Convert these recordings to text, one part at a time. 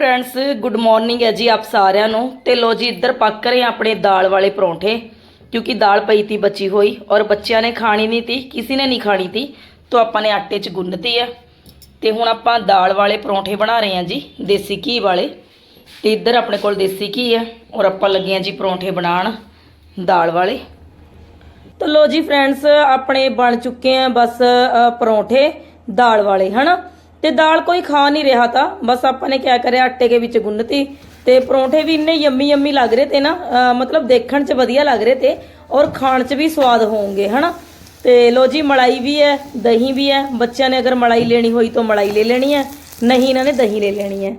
Friends good morning ਹੈ ਜੀ ਆਪ ਸਾਰਿਆਂ ਨੂੰ। ਤੇ ਲੋ ਜੀ, ਇੱਧਰ ਪੱਕ ਰਹੇ ਆ ਆਪਣੇ ਦਾਲ ਵਾਲੇ ਪਰੌਂਠੇ, ਕਿਉਂਕਿ ਦਾਲ ਪਈ ਤੀ, ਬਚੀ ਹੋਈ। ਔਰ ਬੱਚਿਆਂ ਨੇ ਖਾਣੀ ਨਹੀਂ ਤੀ, ਕਿਸੇ ਨੇ ਨਹੀਂ ਖਾਣੀ ਤੀ, ਤਾਂ ਆਪਾਂ ਨੇ ਆਟੇ 'ਚ ਗੁੰਨਤੀ ਹੈ। ਤੇ ਹੁਣ ਆਪਾਂ ਦਾਲ ਵਾਲੇ ਪਰੌਂਠੇ ਬਣਾ ਰਹੇ ਹਾਂ ਜੀ, ਦੇਸੀ ਘੀ ਵਾਲੇ। ਤੇ ਇੱਧਰ ਆਪਣੇ ਕੋਲ ਦੇਸੀ ਘੀ ਹੈ, ਔਰ ਆਪਾਂ ਲੱਗੇ ਹਾਂ ਜੀ ਪਰੌਂਠੇ ਬਣਾਉਣ ਦਾਲ ਵਾਲੇ। ਤਾਂ ਲੋ ਜੀ ਫਰੈਂਡਸ ਆਪਣੇ ਬਣ ਚੁੱਕੇ ਆ ਬਸ ਪਰੌਂਠੇ ਦਾਲ ਵਾਲੇ, ਹਨਾ? ਤੇ ਦਾਲ ਕੋਈ ਖਾ ਨਹੀਂ ਰਿਹਾ ਤਾਂ ਬਸ ਆਪਾਂ ਨੇ ਕਿਆ ਕਰਿਆ, ਆਟੇ ਦੇ ਵਿੱਚ ਗੁੰਨਤੀ ਤੇ ਪਰੌਂਠੇ ਵੀ ਇੰਨੇ ਯੰਮੀ ਯੰਮੀ ਲੱਗ ਰਹੇ ਤੇ ਨਾ ਮਤਲਬ ਦੇਖਣ 'ਚ ਵਧੀਆ ਲੱਗ ਰਹੇ ਤੇ ਔਰ ਖਾਣ 'ਚ ਵੀ ਸਵਾਦ ਹੋਣਗੇ, ਹਨਾ? ਤੇ ਲੋ ਜੀ, ਮਲਾਈ ਵੀ ਹੈ, ਦਹੀਂ ਵੀ ਹੈ। ਬੱਚਿਆਂ ਨੇ ਅਗਰ ਮਲਾਈ ਲੈਣੀ ਹੋਈ ਤਾਂ ਮਲਾਈ ਲੈ ਲੈਣੀ ਹੈ, ਨਹੀਂ ਇਹਨਾਂ ਨੇ ਦਹੀਂ ਲੈ ਲੈਣੀ ਹੈ।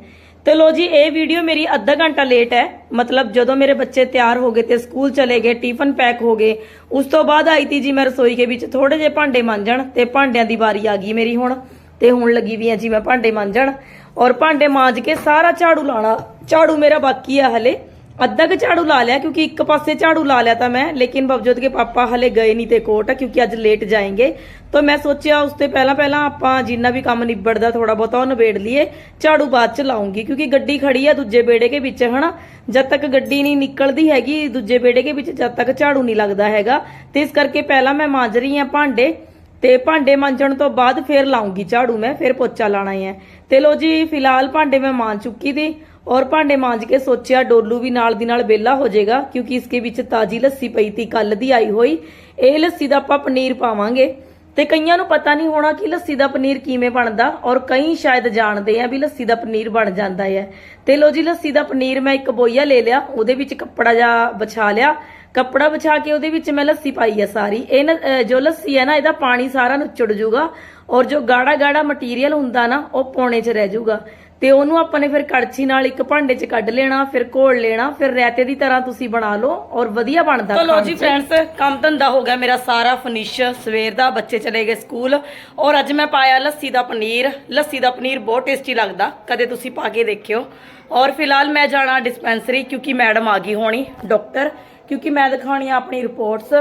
ਤੇ ਲੋ ਜੀ, ਇਹ ਵੀਡੀਓ ਮੇਰੀ ਅੱਧਾ ਘੰਟਾ ਲੇਟ ਹੈ। ਮਤਲਬ ਜਦੋਂ ਮੇਰੇ ਬੱਚੇ ਤਿਆਰ ਹੋ ਗਏ ਤੇ ਸਕੂਲ ਚਲੇ ਗਏ, ਟਿਫਨ ਪੈਕ ਹੋ ਗਏ, ਉਸ ਤੋਂ ਬਾਅਦ ਆਈ ਤੀ ਜੀ ਮੈਂ ਰਸੋਈ ਦੇ ਵਿੱਚ ਥੋੜੇ ਜਿਹੇ ਭਾਂਡੇ ਮਾਂਜਣ ਤੇ ਭਾਂਡਿਆਂ ਦੀ ਵਾਰੀ ਆ ਗਈ ਮੇਰੀ ਹੁਣ। ਤੇ ਹੁਣ ਲੱਗੀ ਵੀ ਆ ਜੀ ਮੈਂ ਭਾਂਡੇ ਮਾਂਜਣ। ਔਰ ਭਾਂਡੇ ਮਾਂਜ ਕੇ ਸਾਰਾ ਝਾੜੂ ਲਾਣਾ ਝਾੜੂ ਮੇਰਾ ਬਾਕੀ ਆ ਹਲੇ। ਅੱਧਾ ਕੁ ਝਾੜੂ ਲਾ ਲਿਆ ਕਿਉਂਕਿ ਇੱਕ ਪਾਸੇ ਝਾੜੂ ਲਾ ਲਿਆ ਤਾਂ ਮੈਂ, ਲੇਕਿਨ ਬਵਜੋਤ ਕੇ ਪਾਪਾ ਹਲੇ ਗਏ ਨਹੀਂ ਤੇ ਕੋਟ, ਕਿਉਂਕਿ ਅੱਜ ਲੇਟ ਜਾਏਂਗੇ। ਤਾਂ ਮੈਂ ਸੋਚਿਆ ਉਸ ਤੇ ਪਹਿਲਾਂ ਪਹਿਲਾਂ ਆਪਾਂ ਜਿੰਨਾ ਵੀ ਕੰਮ ਨਿਬੜਦਾ ਥੋੜਾ ਬਹੁਤਾ ਉਹ ਨਿਬੇੜ ਲਈਏ। ਝਾੜੂ ਬਾਅਦ ਚ ਲਾਉਂਗੀ, ਕਿਉਂਕਿ ਗੱਡੀ ਖੜੀ ਆ ਦੂਜੇ ਬੇੜੇ ਕੇ ਵਿੱਚ, ਹਨਾ? ਜਦ ਤੱਕ ਗੱਡੀ ਨਹੀਂ ਨਿਕਲਦੀ ਹੈਗੀ, ਦੂਜੇ ਬੇੜੇ ਕੇ ਵਿੱਚ ਜਦ ਤੱਕ ਝਾੜੂ ਨਹੀਂ ਲੱਗਦਾ ਹੈਗਾ। ਤੇ ਇਸ ਕਰਕੇ ਪਹਿਲਾਂ ਮੈਂ ਮਾਂਜ ਰਹੀ ਆ ਭਾਂਡੇ। ਤੇ ਭਾਂਡੇ ਮਾਂਜਣ ਤੋਂ ਬਾਅਦ ਫੇਰ ਲਾਉਂਗੀ ਝਾੜੂ ਮੈਂ, ਫੇਰ ਪੋਚਾ ਲਾਣਾ ਹੈ ਤੇ ਲੋ ਜੀ, ਫਿਲਹਾਲ ਭਾਂਡੇ ਮੈਂ ਮਾਂਜ ਚੁੱਕੀ ਦੀ ਔਰ ਭਾਂਡੇ ਮਾਂਜ ਕੇ ਸੋਚਿਆ ਡੋਲੂ ਵੀ ਨਾਲ ਦੀ ਨਾਲ ਬੇਲਾ ਹੋ ਜਾਏਗਾ, ਕਿਉਂਕਿ ਇਸਕੇ ਵਿੱਚ ਤਾਜੀ ਲੱਸੀ ਪਈ ਤੀ ਕੱਲ ਦੀ ਆਈ ਹੋਈ। ਇਹ ਲੱਸੀ ਦਾ ਆਪਾਂ ਪਨੀਰ ਪਾਵਾਂਗੇ। ਤੇ ਕਈਆਂ ਨੂੰ ਪਤਾ ਨਹੀਂ ਹੋਣਾ ਕਿ ਲੱਸੀ ਦਾ ਪਨੀਰ ਕਿਵੇਂ ਬਣਦਾ ਔਰ ਕਈ ਸ਼ਾਇਦ ਜਾਣਦੇ ਆ ਵੀ ਲੱਸੀ ਦਾ ਪਨੀਰ ਬਣ ਜਾਂਦਾ ਹੈ। ਤੇ ਲੋ ਜੀ, ਲੱਸੀ ਦਾ ਪਨੀਰ ਮੈਂ ਇੱਕ ਬੋਈਆ ਲੈ ਲਿਆ, ਉਹਦੇ ਵਿੱਚ ਕੱਪੜਾ ਜਾ ਵਿਛਾ ਲਿਆ। ਕੱਪੜਾ ਵਿਛਾ ਕੇ ਉਹਦੇ ਵਿੱਚ ਮੈਂ ਲੱਸੀ ਪਾਈ ਹੈ ਸਾਰੀ। ਇਹ ਨਾ ਜੋ ਲੱਸੀ ਹੈ ਨਾ ਇਹਦਾ ਪਾਣੀ ਸਾਰਾ ਨੁੱਚੜ ਜੂਗਾ ਔਰ ਜੋ ਗਾੜਾ ਗਾੜਾ ਮਟੀਰੀਅਲ ਹੁੰਦਾ ਨਾ ਉਹ ਪੌਣੇ 'ਚ ਰਹਿ ਜੂਗਾ। ਤੇ ਉਹਨੂੰ ਆਪਾਂ ਨੇ ਫਿਰ ਕੜਛੀ ਨਾਲ ਇੱਕ ਭਾਂਡੇ 'ਚ ਕੱਢ ਲੈਣਾ ਫਿਰ ਘੋਲ ਲੈਣਾ ਫਿਰ ਰਾਇਤੇ ਦੀ ਤਰ੍ਹਾਂ ਤੁਸੀਂ ਬਣਾ ਲਓ ਔਰ ਵਧੀਆ ਬਣਦਾ ਚਲੋ ਜੀ ਫਰੈਂਡਸ ਕੰਮ ਧੰਦਾ ਹੋ ਗਿਆ ਮੇਰਾ ਸਾਰਾ ਫਿਨਿਸ਼ ਸਵੇਰ ਦਾ ਬੱਚੇ ਚਲੇ ਗਏ ਸਕੂਲ ਔਰ ਅੱਜ ਮੈਂ ਪਾਇਆ ਲੱਸੀ ਦਾ ਪਨੀਰ। ਲੱਸੀ ਦਾ ਪਨੀਰ ਬਹੁਤ ਟੇਸਟੀ ਲੱਗਦਾ ਕਦੇ ਤੁਸੀਂ ਪਾ ਕੇ ਦੇਖਿਓ। ਔਰ ਫਿਲਹਾਲ ਮੈਂ ਜਾਣਾ ਡਿਸਪੈਂਸਰੀ ਕਿਉਂਕਿ ਮੈਡਮ ਆ ਗਈ ਹੋਣੀ ਡਾਕਟਰ ਕਿਉਂਕਿ ਮੈਂ ਦਿਖਾਉਣੀ ਆ ਆਪਣੀ ਰਿਪੋਰਟਸ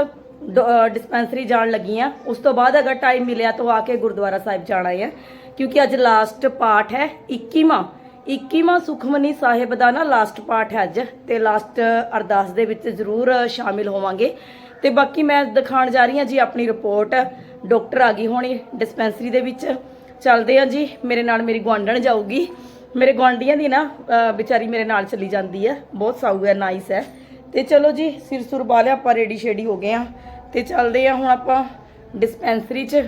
ਡਿਸਪੈਂਸਰੀ ਜਾਣ ਲੱਗੀ ਆ ਉਸ ਤੋਂ ਬਾਅਦ ਅਗਰ ਟਾਈਮ ਮਿਲਿਆ ਤਾਂ ਆ ਕੇ ਗੁਰਦੁਆਰਾ ਸਾਹਿਬ ਜਾਣਾ ਹੈ ਕਿਉਂਕਿ ਅੱਜ ਲਾਸਟ ਪਾਠ ਹੈ 21ਵਾਂ 21ਵਾਂ ਸੁਖਮਨੀ ਸਾਹਿਬ ਦਾ ਨਾ ਲਾਸਟ ਪਾਠ ਹੈ ਅੱਜ ਤੇ ਲਾਸਟ ਅਰਦਾਸ ਦੇ ਵਿੱਚ ਜ਼ਰੂਰ ਸ਼ਾਮਿਲ ਹੋਵਾਂਗੇ। ਤੇ ਬਾਕੀ ਮੈਂ ਦਿਖਾਉਣ ਜਾ ਰਹੀ ਹਾਂ ਜੀ ਆਪਣੀ ਰਿਪੋਰਟ ਡਾਕਟਰ ਆ ਗਈ ਹੋਣੀ ਡਿਸਪੈਂਸਰੀ ਦੇ ਵਿੱਚ। ਚੱਲਦੇ ਆ ਜੀ, ਮੇਰੇ ਨਾਲ ਮੇਰੀ ਗੁਆਂਢਣ ਜਾਊਗੀ। ਮੇਰੇ ਗੁਆਂਢੀਆਂ ਦੀ ਨਾ ਵਿਚਾਰੀ ਮੇਰੇ ਨਾਲ ਚਲੀ ਜਾਂਦੀ ਹੈ। ਬਹੁਤ ਸਾਊ ਹੈ ਨਾਈਸ ਹੈ। ਤੇ ਚਲੋ ਜੀ, ਸਿਰ ਸੁਰ ਬਾਲਿਆ ਆਪਾਂ ਰੈਡੀ ਸ਼ੇਡੀ ਹੋ ਗਏ ਆ ਤੇ ਚੱਲਦੇ ਆ ਹੁਣ ਆਪਾਂ ਡਿਸਪੈਂਸਰੀ 'ਚ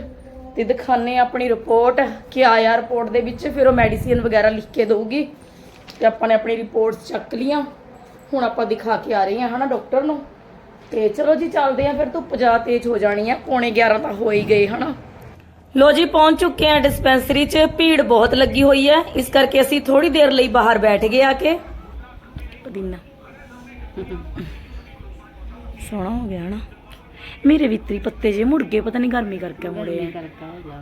ਤੇ ਦਿਖਾਣੇ ਆਪਣੀ ਰਿਪੋਰਟ ਕਿ ਆਇਆ ਰਿਪੋਰਟ ਦੇ ਵਿੱਚ ਫਿਰ ਉਹ ਮੈਡੀਸਿਨ ਵਗੈਰਾ ਲਿਖ ਕੇ ਦਊਗੀ। ਤੇ ਆਪਾਂ ਨੇ ਆਪਣੀ ਰਿਪੋਰਟਸ ਚੱਕ ਲੀਆਂ ਹੁਣ ਆਪਾਂ ਦਿਖਾ ਕੇ ਆ ਰਹੇ ਹਾਂ, ਹਨਾ ਡਾਕਟਰ ਨੂੰ। ਤੇ ਚਲੋ ਜੀ, ਚੱਲਦੇ ਆ ਫਿਰ ਧੁੱਪ ਜਾ ਤੇਜ਼ ਹੋ ਜਾਣੀ ਆ ਪੌਣੇ 11 ਤਾਂ ਹੋ ਹੀ ਗਏ, ਹਨਾ। ਲੋ ਜੀ, ਪਹੁੰਚ ਚੁੱਕੇ ਆ ਡਿਸਪੈਂਸਰੀ 'ਚ। ਭੀੜ ਬਹੁਤ ਲੱਗੀ ਹੋਈ ਹੈ। ਇਸ ਕਰਕੇ ਅਸੀਂ ਥੋੜੀ ਦੇਰ ਲਈ ਬਾਹਰ ਬੈਠ ਗਏ ਆ ਕੇ। ਪੁਦੀਨਾ। ਸੋਹਣਾ ਹੋ ਗਿਆ ਨਾ। ਮੇਰੇ ਵਿਤਰੀ ਪੱਤੇ ਜੇ ਮੁੜ ਪਤਾ ਨਹੀਂ ਗਰਮੀ ਕਰਕੇ ਮੁੜੇ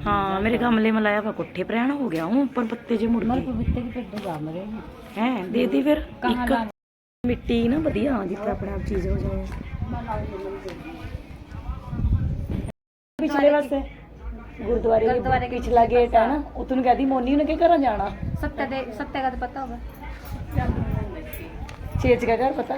ਹਾਂ ਮੇਰੇ ਗਮਲੇ ਮਲਾਇਆ ਵਾ ਕੋਠੇ ਪ੍ਰਹਿਣ ਹੋ ਗਿਆ ਉਹ ਉੱਪਰ ਪੱਤੇ ਜੇ ਮੁੜ ਗਏ। ਪੱਤੇ ਦੇ ਪੱਤੇ ਜੰਮ ਰਹੇ ਹੈ ਦੇ ਦੀ ਫਿਰ ਇੱਕ ਮਿੱਟੀ ਨਾ ਵਧੀਆ ਜਿੱਥੇ ਆਪਣੇ ਚੀਜ਼ ਹੋ ਜਾਏ ਪਿਛਲੇ ਵਾਸਤੇ ਗੁਰਦੁਆਰੇ ਗੁਰਦੁਆਰੇ ਪਿਛਲਾ ਗੇਟ ਹੈ ਨਾ ਉਤੋਂ ਨੂੰ ਕਹਦੀ ਮੋਨੀ ਉਹਨੇ ਕਿ ਘਰਾਂ ਜਾਣਾ? ਸੱਤੇ ਦੇ ਸੱਤੇ ਦਾ ਪਤਾ ਹੋਵੇ। ਛੇਚ ਦਾ ਘਰ ਪਤਾ?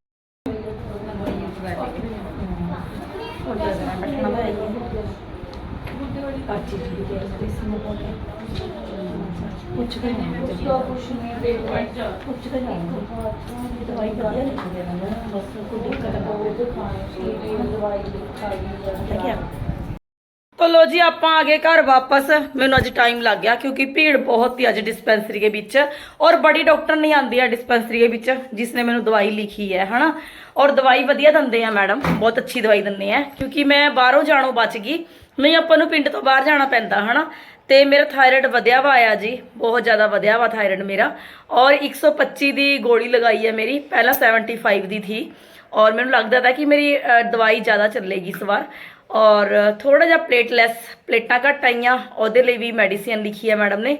ਨਾ ਹੋਵੇ ਖਾਣੇ ਸੀ ਦਵਾਈ ਲਿਖਾਈ तो लो जी ਆਪਾਂ ਆ ਗਏ ਘਰ ਵਾਪਸ ਮੈਨੂੰ ਅੱਜ ਟਾਈਮ ਲੱਗ ਗਿਆ ਕਿਉਂਕਿ ਭੀੜ ਬਹੁਤ ਸੀ ਅੱਜ ਡਿਸਪੈਂਸਰੀ ਦੇ ਵਿੱਚ ਔਰ ਬੜੀ ਡਾਕਟਰ ਨਹੀਂ ਆਂਦੀ ਆ ਡਿਸਪੈਂਸਰੀ ਦੇ ਵਿੱਚ ਜਿਸ ਨੇ ਮੈਨੂੰ ਦਵਾਈ ਲਿਖੀ ਹੈ ਹਨਾ ਔਰ ਦਵਾਈ ਵਧੀਆ ਦਿੰਦੇ ਆ ਮੈਡਮ ਬਹੁਤ ਅੱਛੀ ਦਵਾਈ ਦਿੰਦੇ ਆ ਕਿਉਂਕਿ ਮੈਂ ਬਾਹਰੋਂ ਜਾਣੋਂ ਬਚ ਗਈ ਨਹੀਂ, ਆਪਾਂ ਨੂੰ ਪਿੰਡ ਤੋਂ ਬਾਹਰ ਜਾਣਾ ਪੈਂਦਾ, ਹਨਾ? ਤੇ ਮੇਰਾ ਥਾਇਰਾਇਡ ਵਧਿਆ ਵਾ ਆ ਜੀ, ਬਹੁਤ ਜ਼ਿਆਦਾ ਵਧਿਆ ਵਾ ਥਾਇਰਾਇਡ ਮੇਰਾ। ਔਰ 125 ਦੀ ਗੋਲੀ ਲਗਾਈ ਹੈ ਮੇਰੀ, ਪਹਿਲਾਂ 75 ਦੀ ਥੀ। ਔਰ ਮੈਨੂੰ ਲੱਗਦਾ ਤਾਂ ਕਿ ਮੇਰੀ ਦਵਾਈ ਜ਼ਿਆਦਾ ਚੱਲੇਗੀ ਇਸ ਵਾਰ। ਔਰ ਥੋੜਾ ਜਿਹਾ ਪਲੇਟਲੈਸ ਪਲੇਟਾਂ ਘੱਟ ਆਈਆਂ, ਉਹਦੇ ਲਈ ਵੀ ਮੈਡੀਸਿਨ ਲਿਖੀ ਹੈ ਮੈਡਮ ਨੇ।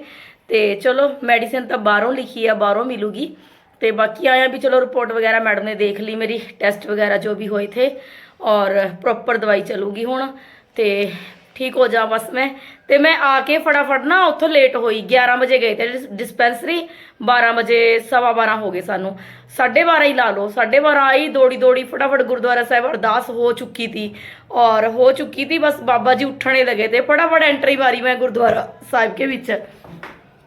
ਤੇ ਚਲੋ ਮੈਡੀਸਿਨ ਤਾਂ ਬਾਹਰੋਂ ਲਿਖੀ ਆ, ਬਾਹਰੋਂ ਮਿਲੂਗੀ। ਤੇ ਬਾਕੀ ਆਇਆ ਵੀ ਚਲੋ ਰਿਪੋਰਟ ਵਗੈਰਾ ਮੈਡਮ ਨੇ ਦੇਖ ਲਈ ਮੇਰੀ ਟੈਸਟ ਵਗੈਰਾ ਜੋ ਵੀ ਹੋਏ ਥੇ। ਔਰ ਪ੍ਰੋਪਰ ਦਵਾਈ ਚੱਲੂਗੀ ਹੁਣ। ਤੇ ਠੀਕ ਹੋ ਜਾ ਬਸ ਮੈਂ। ਤੇ ਮੈਂ ਆ ਕੇ ਫਟਾਫਟ ਨਾ ਉੱਥੋਂ ਲੇਟ ਹੋਈ 11 ਵਜੇ ਗਏ ਤੇ ਡਿਸਪੈਂਸਰੀ 12 ਵਜੇ, ਸਵਾ 12 ਹੋ ਗਏ ਸਾਨੂੰ। 12:30 ਹੀ ਲਾ ਲਓ 12:30 ਆਈ, ਦੌੜੀ ਦੌੜੀ ਫਟਾਫਟ ਗੁਰਦੁਆਰਾ ਸਾਹਿਬ ਅਰਦਾਸ ਹੋ ਚੁੱਕੀ ਥੀ ਔਰ ਹੋ ਚੁੱਕੀ ਥੀ ਬਸ ਬਾਬਾ ਜੀ ਉੱਠਣੇ ਲੱਗੇ ਤੇ ਫਟਾਫਟ ਐਂਟਰੀ ਮਾਰੀ ਮੈਂ ਗੁਰਦੁਆਰਾ ਸਾਹਿਬ ਕੇ ਵਿੱਚ।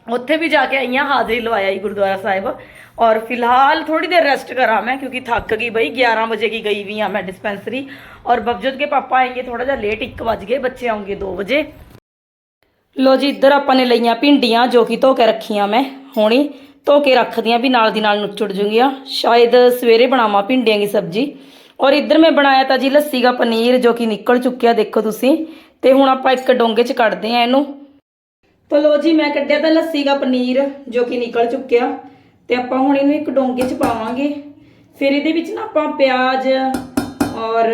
ਉੱਥੇ ਵੀ ਜਾ ਕੇ ਆਈ ਹਾਂ ਹਾਜ਼ਰੀ ਲਵਾਇਆ ਜੀ ਗੁਰਦੁਆਰਾ ਸਾਹਿਬ। ਔਰ ਫਿਲਹਾਲ ਥੋੜੀ ਦੇਰ ਰੈਸਟ ਕਰਾਂ ਮੈਂ, ਕਿਉਂਕਿ ਥੱਕ ਗਈ ਬਈ 11 ਵਜੇ ਕੀ ਗਈ ਵੀ ਆ ਮੈਂ ਡਿਸਪੈਂਸਰੀ ਔਰ ਬਬਜੋਤ ਕੇ ਪਾਪਾ ਆਏਗੇ ਥੋੜਾ ਜਿਹਾ ਲੇਟ 1 ਵਜ ਗਏ, ਬੱਚੇ ਆਉਂਗੇ 2 ਵਜੇ। ਲੋ ਜੀ, ਇੱਧਰ ਆਪਾਂ ਨੇ ਲਈਆਂ ਭਿੰਡੀਆਂ, ਜੋ ਕਿ ਧੋ ਕੇ ਰੱਖੀਆਂ ਮੈਂ ਹੁਣੀ। ਧੋ ਕੇ ਰੱਖਦੀਆਂ ਵੀ ਨਾਲ ਦੀ ਨਾਲ ਨੁੱਚੜ ਜੂਗੀਆਂ। ਸ਼ਾਇਦ ਸਵੇਰੇ ਬਣਾਵਾਂ ਭਿੰਡੀਆਂ ਦੀ ਸਬਜ਼ੀ। ਔਰ ਇੱਧਰ ਮੈਂ ਬਣਾਇਆ ਤਾਂ ਜੀ ਲੱਸੀ ਦਾ ਪਨੀਰ, ਜੋ ਕਿ ਨਿਕਲ ਚੁੱਕਿਆ, ਦੇਖੋ ਤੁਸੀਂ। ਤੇ ਹੁਣ ਆਪਾਂ ਇੱਕ ਡੋਂਗੇ 'ਚ ਕੱਢਦੇ ਆ ਇਹਨੂੰ। ਤਾਂ ਲੋ ਜੀ, ਮੈਂ ਕੱਢਿਆ ਤਾਂ ਲੱਸੀ ਦਾ ਪਨੀਰ ਜੋ ਕਿ ਨਿਕਲ ਚੁੱਕਿਆ ਤੇ ਆਪਾਂ ਹੁਣ ਇਹਨੂੰ ਇੱਕ ਡੋਂਗੇ 'ਚ ਪਾਵਾਂਗੇ। ਫਿਰ ਇਹਦੇ ਵਿੱਚ ਨਾ ਆਪਾਂ ਪਿਆਜ਼ ਔਰ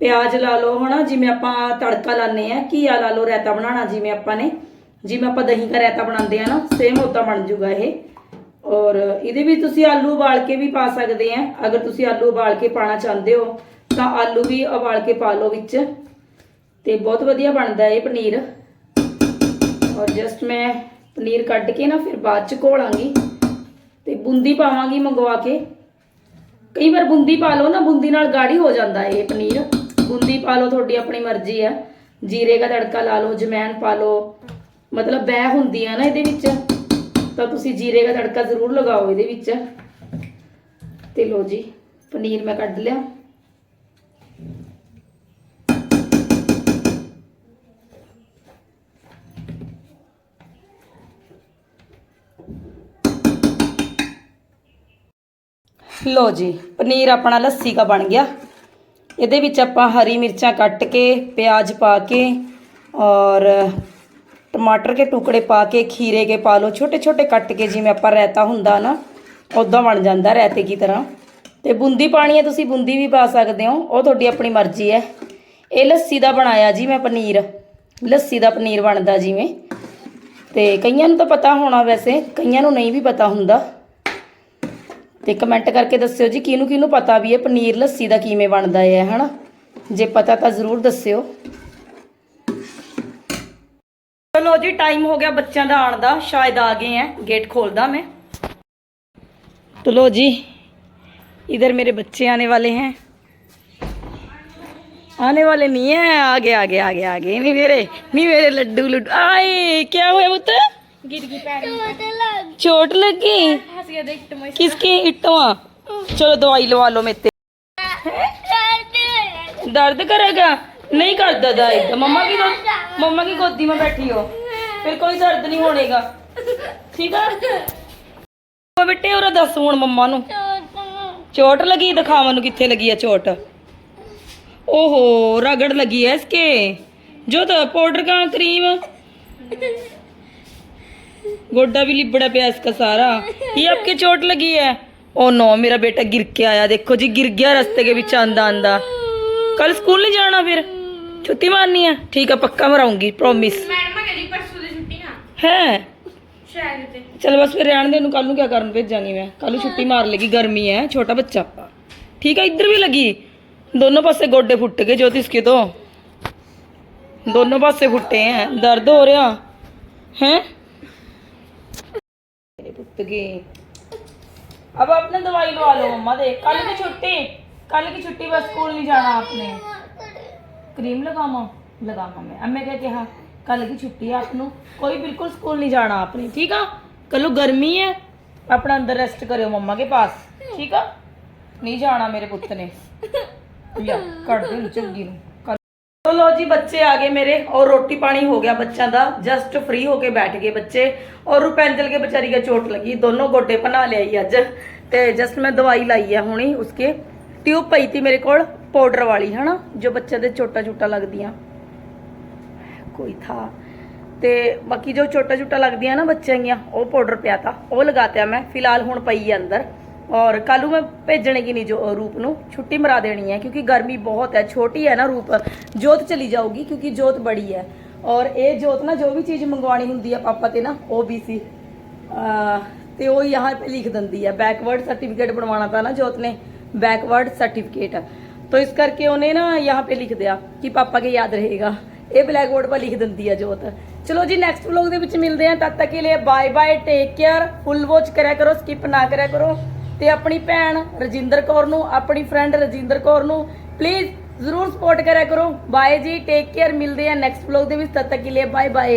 ਪਿਆਜ਼ ਲਾ ਲਓ ਹਨਾ, ਜਿਵੇਂ ਆਪਾਂ ਤੜਕਾ ਲਾਣੇ ਆ ਘੀਆ ਲਾ ਲਓ, ਰਾਇਤਾ ਬਣਾਉਣਾ ਜਿਵੇਂ ਆਪਾਂ ਨੇ। ਜਿਵੇਂ ਆਪਾਂ ਦਹੀਂ ਦਾ ਰਾਇਤਾ ਬਣਾਉਂਦੇ ਆ ਨਾ ਸੇਮ ਉਦਾਂ ਬਣ ਜੂਗਾ ਇਹ। ਔਰ ਇਹਦੇ ਵਿੱਚ ਤੁਸੀਂ ਆਲੂ ਉਬਾਲ ਕੇ ਵੀ ਪਾ ਸਕਦੇ ਆ ਅਗਰ ਤੁਸੀਂ ਆਲੂ ਉਬਾਲ ਕੇ ਪਾਣਾ ਚਾਹੁੰਦੇ ਹੋ, ਤਾਂ ਆਲੂ ਵੀ ਉਬਾਲ ਕੇ ਪਾ ਲਓ ਵਿੱਚ। ਤੇ ਬਹੁਤ ਵਧੀਆ ਬਣਦਾ ਇਹ ਪਨੀਰ। ਔਰ ਜਸਟ ਮੈਂ ਪਨੀਰ ਕੱਢ ਕੇ ਨਾ ਫਿਰ ਬਾਅਦ ਚ ਘੋਲਾਂਗੀ ਤੇ ਬੂੰਦੀ ਪਾਵਾਂਗੀ ਮੰਗਵਾ ਕੇ। ਕਈ ਵਾਰ ਬੂੰਦੀ ਪਾ ਲਓ ਨਾ, ਬੂੰਦੀ ਨਾਲ ਗਾੜੀ ਹੋ ਜਾਂਦਾ ਇਹ ਪਨੀਰ। ਬੂੰਦੀ ਪਾ ਲਓ, ਤੁਹਾਡੀ ਆਪਣੀ ਮਰਜ਼ੀ ਆ। ਜੀਰੇ ਦਾ ਤੜਕਾ ਲਾ ਲਓ ਜਮੈਨ ਪਾ ਲਓ। ਮਤਲਬ ਬੈ ਹੁੰਦੀ ਆ ਨਾ ਇਹਦੇ ਵਿੱਚ। ਤਾਂ ਤੁਸੀਂ ਜੀਰੇ ਦਾ ਤੜਕਾ ਜ਼ਰੂਰ ਲਗਾਓ ਇਹਦੇ ਵਿੱਚ। ਤੇ ਲੋ ਜੀ, ਪਨੀਰ ਮੈਂ ਕੱਢ ਲਿਆ। ਲੋ ਜੀ, ਪਨੀਰ ਆਪਣਾ ਲੱਸੀ ਦਾ ਬਣ ਗਿਆ। ਇਹਦੇ ਵਿੱਚ ਆਪਾਂ ਹਰੀ ਮਿਰਚਾਂ ਕੱਟ ਕੇ, ਪਿਆਜ਼ ਪਾ ਕੇ ਔਰ ਟਮਾਟਰ ਕੇ ਟੁਕੜੇ ਪਾ ਕੇ, ਖੀਰੇ ਕੇ ਪਾ ਲਓ। ਛੋਟੇ ਛੋਟੇ ਕੱਟ ਕੇ ਜਿਵੇਂ ਆਪਾਂ ਰਾਇਤਾ ਹੁੰਦਾ ਨਾ ਉਦਾਂ ਬਣ ਜਾਂਦਾ ਰਾਇਤੇ ਕੀ ਤਰ੍ਹਾਂ। ਤੇ ਬੂੰਦੀ ਪਾਣੀ ਹੈ, ਤੁਸੀਂ ਬੂੰਦੀ ਵੀ ਪਾ ਸਕਦੇ ਹੋ। ਉਹ ਤੁਹਾਡੀ ਆਪਣੀ ਮਰਜ਼ੀ ਹੈ। ਇਹ ਲੱਸੀ ਦਾ ਬਣਾਇਆ ਜੀ ਮੈਂ ਪਨੀਰ। ਲੱਸੀ ਦਾ ਪਨੀਰ ਬਣਦਾ ਜਿਵੇਂ। ਤੇ ਕਈਆਂ ਨੂੰ ਤਾਂ ਪਤਾ ਹੋਣਾ ਵੈਸੇ, ਕਈਆਂ ਨੂੰ ਨਹੀਂ ਵੀ ਪਤਾ ਹੁੰਦਾ। ਤੇ ਕਮੈਂਟ ਕਰਕੇ ਦੱਸਿਓ ਜੀ ਕਿਹਨੂੰ ਕਿਹਨੂੰ ਪਤਾ ਵੀ ਇਹ ਪਨੀਰ ਲੱਸੀ ਦਾ ਕਿਵੇਂ ਬਣਦਾ ਹੈ ਹਨਾ ਜੇ ਪਤਾ ਤਾਂ ਜ਼ਰੂਰ ਦੱਸਿਓ ਚਲੋ ਜੀ ਟਾਈਮ ਹੋ ਗਿਆ ਬੱਚਿਆਂ ਦਾ ਆਉਣ ਦਾ ਸ਼ਾਇਦ ਆ ਗਏ ਹੈ ਗੇਟ ਖੋਲਦਾ ਮੈਂ ਚਲੋ ਜੀ इधर मेरे बच्चे आने वाले हैं आने वाले नहीं है आगे आगे आगे आगे नहीं मेरे नहीं मेरे लड्डू लड्डू आए क्या हुआ पुत्र गिर गई पैर चोट लगी हंस गया देख तुम किसकी इट्टवा चलो दवाई लवा लो मेरे दर्द करेगा नहीं करता दर्द मम्मा की गो- मम्मा की गोदी में बैठी हो फिर कोई दर्द नहीं होनेगा ठीक है ਉਹ ਬੇਟੇ ਉਹ ਦੱਸ ਹੁਣ ਮੰਮਾ ਨੂੰ ਚੋਟ ਲੱਗੀ ਦਿਖਾ ਮੈਨੂੰ ਕਿੱਥੇ ਲੱਗੀ ਹੈ ਚੋਟ ओहो रगड़ लगी है इसके जो तो पाउडर का क्रीम गोड्डा भी लिबड़ा पिया इसका सारा। ये आपकी चोट लगी है। ओ नो मेरा बेटा गिर के आया। देखो जी गिर गया रास्ते के बीच आंदा आंदा कल स्कूल नहीं जाना फिर? छुट्टी मारनी है? ठीक है पक्का मराऊँगी प्रोमिस है? चल बस फिर रहने देन कल क्या करन भेजांगी मैं? कल छुट्टी मार लेगी गर्मी है छोटा बच्चा। ठीक है इधर भी लगी। दोनों पासे गोडे फुट गए ज्योतिष के तो। दोनों पासे फुटे हैं दर्द हो रहा। है? मेरे पुत्र की अब आपने दवाई लगा लो मम्मा दे कल की छुट्टी कल की छुट्टी बस स्कूल नहीं जाना आपने क्रीम लगावा लगावा मैं अब मैं क्या कहा कल की छुट्टी है आपनु कोई बिल्कुल स्कूल नहीं जाना आपने ठीक है कल गर्मी है अपना अंदर रेस्ट करो मम्मा के पास ठीक है नहीं जाना मेरे पुत्र ने लिया कर दे चंगी ਨੂੰ ਚਲੋ ਜੀ ਬੱਚੇ ਆ ਗਏ ਮੇਰੇ, ਔਰ ਰੋਟੀ ਪਾਣੀ ਹੋ ਗਿਆ ਬੱਚਿਆਂ ਦਾ ਜਸਟ ਫ੍ਰੀ ਹੋ ਕੇ ਬੈਠ ਗਏ ਬੱਚੇ, ਔਰ ਰੁਪੈਂਜਲ ਕੇ ਵਿਚਾਰੀ ਦਾ ਚੋਟ ਲੱਗੀ, ਦੋਨੋਂ ਗੋਡੇ ਬਣਾ ਲਿਆਈ ਅੱਜ, ਤੇ ਜਸਟ ਮੈਂ ਦਵਾਈ ਲਾਈ ਹੈ ਹੁਣੀ ਉਸਕੇ ਟਿਊਬ ਪਈ ਤੀ ਮੇਰੇ ਕੋਲ ਪਾਊਡਰ ਵਾਲੀ, ਹਨਾ, ਜੋ ਬੱਚੇ ਦੇ ਛੋਟਾ ਛੋਟਾ ਲੱਗਦੀਆਂ। ਕੋਈ ਥਾ, ਤੇ ਬਾਕੀ ਜੋ ਛੋਟਾ ਛੋਟਾ ਲੱਗਦੀਆਂ ਨਾ ਬੱਚਿਆਂ ਦੀਆਂ ਉਹ ਪਾਊਡਰ ਪਿਆ ਤਾ, ਉਹ ਲਗਾਤਿਆ ਮੈਂ, ਫਿਲਹਾਲ ਹੁਣ ਪਈ ਹੈ ਅੰਦਰ। ਔਰ ਕੱਲੂ ਮੈਂ ਭੇਜਣੇ ਕੀ ਨਹੀਂ ਜੋ ਰੂਪ ਨੂੰ ਛੁੱਟੀ ਮਰਾ ਦੇਣੀ ਹੈ ਕਿਉਂਕਿ ਗਰਮੀ ਬਹੁਤ ਹੈ ਛੋਟੀ ਹੈ ਨਾ ਰੂਪ ਜੋਤ ਚਲੀ ਜਾਊਗੀ ਕਿਉਂਕਿ ਜੋਤ ਬੜੀ ਹੈ ਔਰ ਇਹ ਜੋਤ ਨਾ ਜੋ ਵੀ ਚੀਜ਼ ਮੰਗਵਾਣੀ ਹੁੰਦੀ ਹੈ ਪਾਪਾ ਤੇ ਨਾ ਉਹ ਵੀ ਸੀ ਅਹ ਤੇ ਉਹ यहाँ पे लिख ਦਿੰਦੀ ਹੈ ਬੈਕਵਰਡ ਸਰਟੀਫਿਕੇਟ ਬਣਵਾਉਣਾ ਤਾਂ ਨਾ ਜੋਤ ਨੇ ਬੈਕਵਰਡ ਸਰਟੀਫਿਕੇਟ तो इस करके उन्हें ना यहाँ पे लिख दिया कि पापा के याद रहेगा ਇਹ ਬਲੈਕ ਬੋਰਡ 'ਤੇ ਲਿਖ ਦਿੰਦੀ ਹੈ ਜੋਤ ਚਲੋ ਜੀ ਨੈਕਸਟ ਵਲੌਗ ਦੇ ਵਿੱਚ ਮਿਲਦੇ ਹਾਂ ਤਦ ਤੱਕ ਕੇ ਲਈ bye bye take care full watch ਕਰਿਆ ਕਰੋ ਸਕਿਪ ਨਾ ਕਰਿਆ ਕਰੋ ਤੇ ਆਪਣੀ ਭੈਣ ਰਜਿੰਦਰ ਕੌਰ ਨੂੰ, ਆਪਣੀ ਫਰੈਂਡ ਰਜਿੰਦਰ ਕੌਰ ਨੂੰ। ਪਲੀਜ਼ ਜ਼ਰੂਰ ਸਪੋਰਟ ਕਰਿਆ ਕਰੋ। ਬਾਏ ਜੀ ਟੇਕ ਕੇਅਰ ਮਿਲਦੇ ਆ ਨੈਕਸਟ ਵਲੌਗ ਦੇ ਵਿੱਚ, ਤਦ ਤੱਕ ਕੇ ਲਈ ਬਾਏ ਬਾਏ